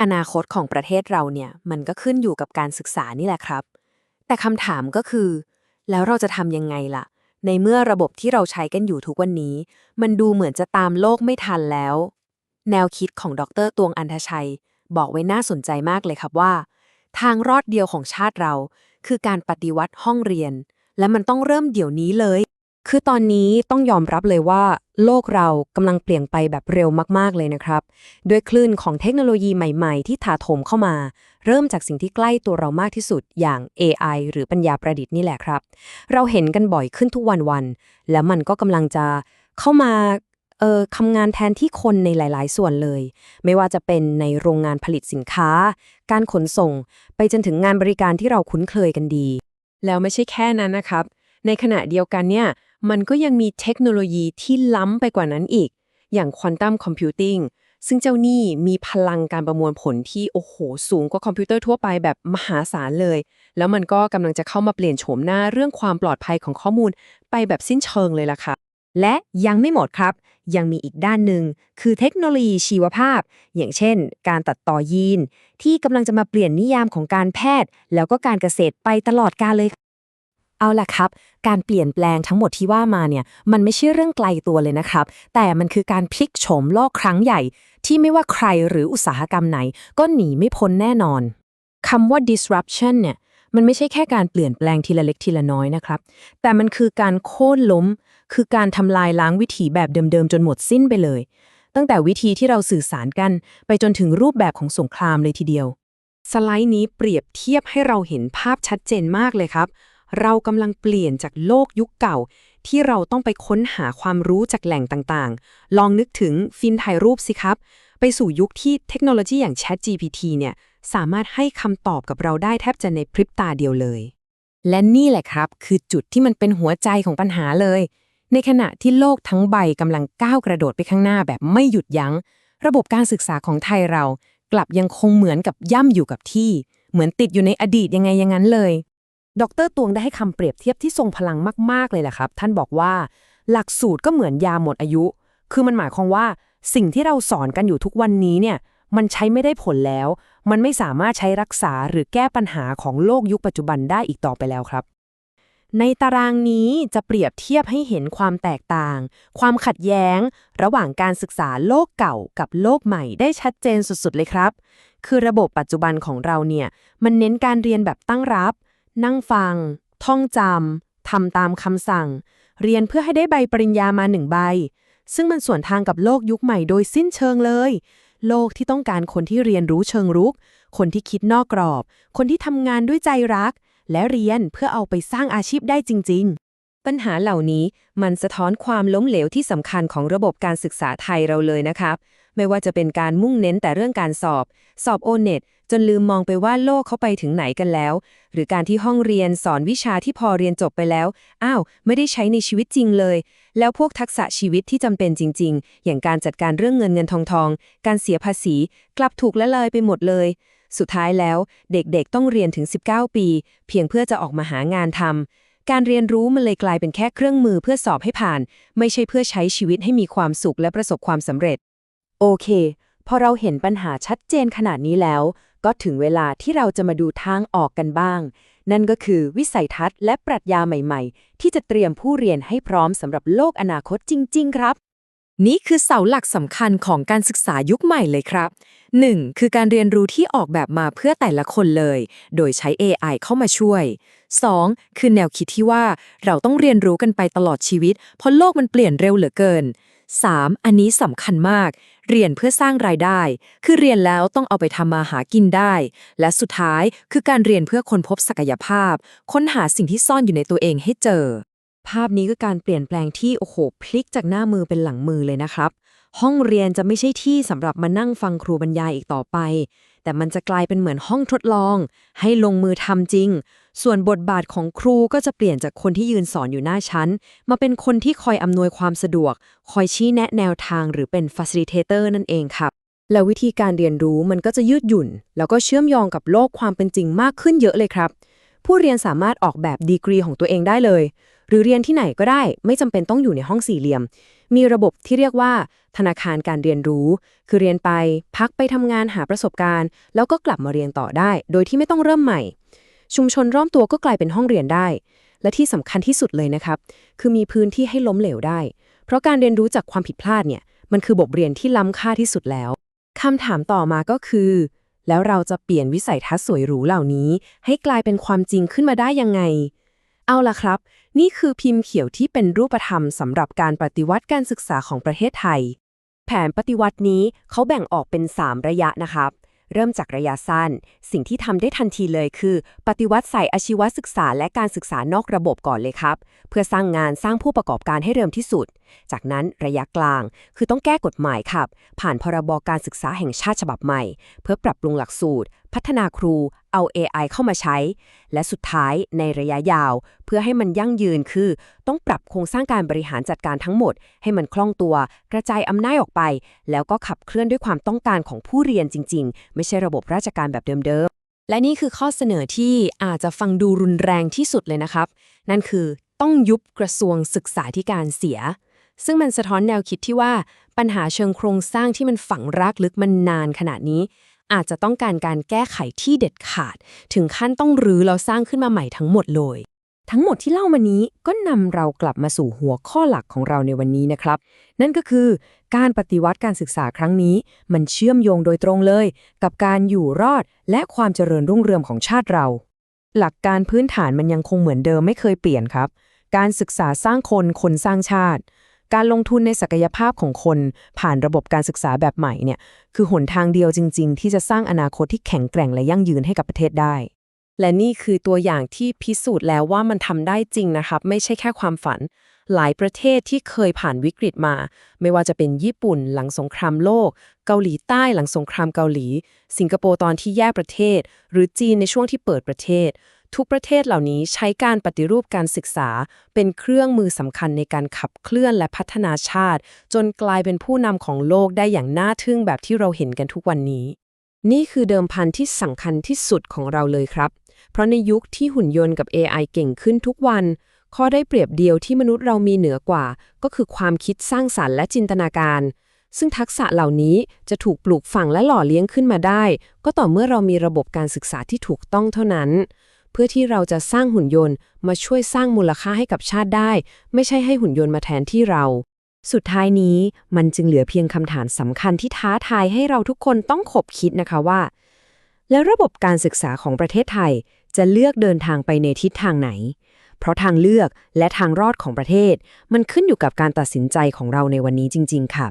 อนาคตของประเทศเราเนี่ยมันก็ขึ้นอยู่กับการศึกษานี่แหละครับ แต่คำถามก็คือ แล้วเราจะทำยังไงล่ะ ในเมื่อระบบที่เราใช้กันอยู่ทุกวันนี้ มันดูเหมือนจะตามโลกไม่ทันแล้ว แนวคิดของดรตวงอันทชัย บอกไว้น่าสนใจมากเลยครับว่า ทางรอดเดียวของชาติเรา คือการปฏิวัติห้องเรียน และมันต้องเริ่มเดี๋ยวนี้เลย คือตอนนี้ต้องยอมรับเลยว่า โลกเรากำลังเปลี่ยนไปแบบเร็วมากๆเลยนะครับ ด้วยคลื่นของเทคโนโลยีใหม่ๆ ที่ถาโถมเข้ามา เริ่มจากสิ่งที่ใกล้ตัวเรามากที่สุดอย่าง AI หรือปัญญาประดิษฐ์นี่แหละครับ เราเห็นกันบ่อยขึ้นทุกวันๆแล้วมันก็กำลังจะเข้ามาเอ่อทำงานแทนที่คนในหลาย ๆ ส่วนเลย ไม่ว่าจะเป็นในโรงงานผลิตสินค้า การขนส่ง ไปจนถึงงานบริการที่เราคุ้นเคยกันดี แล้วไม่ใช่แค่นั้นนะครับ ในขณะเดียวกันเนี่ยมันก็ยังมีเทคโนโลยีที่ล้ำไปกว่านั้นอีก อย่างควอนตัมคอมพิวติ้งซึ่งเจ้านี่มีพลังการประมวลผลที่โอ้โหสูงกว่าคอมพิวเตอร์ทั่วไปแบบมหาศาลเลย แล้วมันก็กำลังจะเข้ามาเปลี่ยนโฉมหน้าเรื่องความปลอดภัยของข้อมูลไปแบบสิ้นเชิงเลยล่ะค่ะ และยังไม่หมดครับ ยังมีอีกด้านหนึ่งคือเทคโนโลยีชีวภาพ อย่างเช่น การตัดต่อยีน ที่กำลังจะมาเปลี่ยนนิยามของการแพทย์ แล้วก็การเกษตรไปตลอดกาลเลย เอาล่ะครับ การเปลี่ยนแปลงทั้งหมดที่ว่ามาเนี่ย มันไม่ใช่เรื่องไกลตัวเลยนะครับ แต่มันคือการพลิกโฉมโลกครั้งใหญ่ ที่ไม่ว่าใครหรืออุตสาหกรรมไหน ก็หนีไม่พ้นแน่นอนคำว่า disruption เนี่ย มันไม่ใช่แค่การเปลี่ยนแปลงทีละเล็กทีละน้อยนะครับ แต่มันคือการโค่นล้ม คือการทำลายล้างวิถีแบบเดิมๆ จนหมดสิ้นไปเลย ตั้งแต่วิธีที่เราสื่อสารกัน ไปจนถึงรูปแบบของสงครามเลยทีเดียว สไลด์นี้เปรียบเทียบให้เราเห็นภาพชัดเจนมากเลยครับ เรากำลังเปลี่ยนจากโลกยุคเก่า ที่เราต้องไปค้นหาความรู้จากแหล่งต่างๆ ลองนึกถึงฟิล์มถ่ายรูปสิครับ ไปสู่ยุคที่เทคโนโลยีอย่าง ChatGPT เนี่ยสามารถให้คำตอบกับเราได้แทบจะในพริบตาเดียวเลย และนี่แหละครับ คือจุดที่มันเป็นหัวใจของปัญหาเลย ในขณะที่โลกทั้งใบกำลังก้าวกระโดดไปข้างหน้าแบบไม่หยุดยัง้ง ระบบการศึกษาของไทยเรา กลับยังคงเหมือนกับย่ำอยู่กับที่ เหมือนติดอยู่ในอดีตยังไงอย่างนั้นเลย ดรตวงได้ให้คำเปรียบเทียบที่ทรงพลังมาก ๆ เลยแหละครับ ท่านบอกว่า หลักสูตรก็เหมือนยาหมดอายุ คือมันหมายความว่าสิ่งที่เราสอนกันอยู่ทุกวันนี้เนี่ย มันใช้ไม่ได้ผลแล้ว มันไม่สามารถใช้รักษาหรือแก้ปัญหาของโลกยุคปัจจุบันได้อีกต่อไปแล้วครับ ในตารางนี้จะเปรียบเทียบให้เห็นความแตกต่าง ความขัดแย้ง ระหว่างการศึกษาโลกเก่ากับโลกใหม่ได้ชัดเจนสุดๆ เลยครับ คือระบบปัจจุบันของเราเนี่ย มันเน้นการเรียนแบบตั้งรับ นั่งฟัง ท่องจำทำตามคำสั่ง เรียนเพื่อให้ได้ใบปริญญามาหนึ่งใบ ซึ่งมันส่วนทางกับโลกยุคใหม่โดยสิ้นเชิงเลย โลกที่ต้องการคนที่เรียนรู้เชิงรุก คนที่คิดนอกกรอบ คนที่ทำงานด้วยใจรัก และเรียนเพื่อเอาไปสร้างอาชีพได้จริงๆปัญหาเหล่านี้มันสะท้อนความล้มเหลวที่สำคัญของระบบการศึกษาไทยเราเลยนะครับ ไม่ว่าจะเป็นการมุ่งเน้นแต่เรื่องการสอบ สอบโอเน็ต จนลืมมองไปว่าโลกเขาไปถึงไหนกันแล้ว หรือการที่ห้องเรียนสอนวิชาที่พอเรียนจบไปแล้ว อ้าว ไม่ได้ใช้ในชีวิตจริงเลย แล้วพวกทักษะชีวิตที่จำเป็นจริง ๆ อย่างการจัดการเรื่องเงินเงินทองทอง การเสียภาษี กลับถูกละเลยไปหมดเลย สุดท้ายแล้ว เด็กๆต้องเรียนถึง 19 ปี เพียงเพื่อจะออกมาหางานทำการเรียนรู้มันเลยกลายเป็นแค่เครื่องมือเพื่อสอบให้ผ่าน ไม่ใช่เพื่อใช้ชีวิตให้มีความสุขและประสบความสำเร็จ โอเค พอเราเห็นปัญหาชัดเจนขนาดนี้แล้ว ก็ถึงเวลาที่เราจะมาดูทางออกกันบ้าง นั่นก็คือวิสัยทัศน์และปรัชญาใหม่ๆ ที่จะเตรียมผู้เรียนให้พร้อมสำหรับโลกอนาคตจริง ๆ ครับ นี่คือเสาหลักสำคัญของการศึกษายุคใหม่เลยครับ 1. คือการเรียนรู้ที่ออกแบบมาเพื่อแต่ละคนเลย โดยใช้ AI เข้ามาช่วย 2. คือแนวคิดที่ว่าเราต้องเรียนรู้กันไปตลอดชีวิต เพราะโลกมันเปลี่ยนเร็วเหลือเกิน 3. อันนี้สำคัญมาก เรียนเพื่อสร้างรายได้ คือเรียนแล้วต้องเอาไปทำมาหากินได้ และสุดท้ายคือการเรียนเพื่อค้นพบศักยภาพ ค้นหาสิ่งที่ซ่อนอยู่ในตัวเองให้เจอ ภาพนี้คือการเปลี่ยนแปลงที่โอ้โหพลิกจากหน้ามือเป็นหลังมือเลยนะครับ ห้องเรียนจะไม่ใช่ที่สำหรับมานั่งฟังครูบรรยายอีกต่อไป แต่มันจะกลายเป็นเหมือนห้องทดลอง ให้ลงมือทำจริง ส่วนบทบาทของครูก็จะเปลี่ยนจากคนที่ยืนสอนอยู่หน้าชั้น มาเป็นคนที่คอยอำนวยความสะดวก คอยชี้แนะแนวทางหรือเป็น facilitator นั่นเองครับแล้ววิธีการเรียนรู้มันก็จะยืดหยุ่น แล้วก็เชื่อมโยงกับโลกความเป็นจริงมากขึ้นเยอะเลยครับ ผู้เรียนสามารถออกแบบดีกรีของตัวเองได้เลย หรือเรียนที่ไหนก็ได้ไม่จำเป็นต้องอยู่ในห้องสี่เหลี่ยม มีระบบที่เรียกว่า ธนาคารการเรียนรู้ คือเรียนไป พักไปทำงานหาประสบการณ์ แล้วก็กลับมาเรียนต่อได้ โดยที่ไม่ต้องเริ่มใหม่ ชุมชนรอบตัวก็กลายเป็นห้องเรียนได้ และที่สำคัญที่สุดเลยนะครับ คือมีพื้นที่ให้ล้มเหลวได้ เพราะการเรียนรู้จากความผิดพลาดเนี่ยมันคือบทเรียนที่ล้ำค่าที่สุดแล้วคำถามต่อมาก็คือ แล้วเราจะเปลี่ยนวิสัยทัศน์สวยหรูเหล่านี้ ให้กลายเป็นความจริงขึ้นมาได้ยังไง เอาล่ะครับ นี่คือพิมพ์เขียวที่เป็นรูปธรรมสำหรับการปฏิวัติการศึกษาของประเทศไทย แผนปฏิวัตินี้เขาแบ่งออกเป็น 3 ระยะนะครับเริ่มจากระยะสั้น สิ่งที่ทำได้ทันทีเลยคือ ปฏิวัติใส่อาชีวศึกษาและการศึกษานอกระบบก่อนเลยครับ เพื่อสร้างงานสร้างผู้ประกอบการให้เร็วที่สุด จากนั้นระยะกลาง คือต้องแก้กฎหมายครับ ผ่านพรบการศึกษาแห่งชาติฉบับใหม่ เพื่อปรับปรุงหลักสูตร พัฒนาครู เอา AI เข้ามาใช้ และสุดท้ายในระยะยาว เพื่อให้มันยั่งยืนคือ ต้องปรับโครงสร้างการบริหารจัดการทั้งหมด ให้มันคล่องตัว กระจายอำนาจออกไป แล้วก็ขับเคลื่อนด้วยความต้องการของผู้เรียนจริง ๆ ไม่ใช่ระบบราชการแบบเดิมๆ และนี่คือข้อเสนอที่อาจจะฟังดูรุนแรงที่สุดเลยนะครับ นั่นคือต้องยุบกระทรวงศึกษาธิการเสีย ซึ่งมันสะท้อนแนวคิดที่ว่าปัญหาเชิงโครงสร้างที่มันฝังรากลึกมันนานขนาดนี้ อาจจะต้องการการแก้ไขที่เด็ดขาด ถึงขั้นต้องรื้อแล้วสร้างขึ้นมาใหม่ทั้งหมดเลย ทั้งหมดที่เล่ามานี้ก็นำเรากลับมาสู่หัวข้อหลักของเราในวันนี้นะครับ นั่นก็คือ การปฏิวัติการศึกษาครั้งนี้ มันเชื่อมโยงโดยตรงเลย กับการอยู่รอดและความเจริญรุ่งเรืองของชาติเรา หลักการพื้นฐานมันยังคงเหมือนเดิมไม่เคยเปลี่ยนครับ การศึกษาสร้างคนคนสร้างชาติ การลงทุนในศักยภาพของคนผ่านระบบการศึกษาแบบใหม่เนี่ยคือหนทางเดียวจริง ๆ ที่จะสร้างอนาคตที่แข็งแกร่งและยั่งยืนให้กับประเทศได้ และนี่คือตัวอย่างที่พิสูจน์แล้วว่ามันทำได้จริงนะครับ ไม่ใช่แค่ความฝัน หลายประเทศที่เคยผ่านวิกฤตมา ไม่ว่าจะเป็นญี่ปุ่นหลังสงครามโลก เกาหลีใต้หลังสงครามเกาหลี สิงคโปร์ตอนที่แยกประเทศ หรือจีนในช่วงที่เปิดประเทศ ทุกประเทศเหล่านี้ใช้การปฏิรูปการศึกษา เป็นเครื่องมือสำคัญในการขับเคลื่อนและพัฒนาชาติ จนกลายเป็นผู้นำของโลกได้อย่างน่าทึ่งแบบที่เราเห็นกันทุกวันนี้ นี่คือเดิมพันที่สำคัญที่สุดของเราเลยครับ เพราะในยุคที่หุ่นยนต์กับ AI เก่งขึ้นทุกวัน ข้อได้เปรียบเดียวที่มนุษย์เรามีเหนือกว่า ก็คือความคิดสร้างสารรค์และจินตนาการซึ่งทักษะเหล่านี้จะถูกปลูกฝังและหล่อเลี้ยงขึ้นมาได้ ก็ต่อเมื่อเรามีระบบการศึกษาที่ถูกต้องเท่านั้น เพื่อที่เราจะสร้างหุ่นยนต์ มาช่วยสร้างมูลค่าให้กับชาติได้ ไม่ใช่ให้หุ่นยนต์มาแทนที่เรา สุดท้ายนี้มันจึงเหลือเพียงคำถามสำคัญที่ท้าทายให้เราทุกคนต้องขบคิดนะคะว่า แล้วระบบการศึกษาของประเทศไทย จะเลือกเดินทางไปในทิศทางไหน เพราะทางเลือกและทางรอดของประเทศ มันขึ้นอยู่กับการตัดสินใจของเราในวันนี้จริง ๆ ค่ะ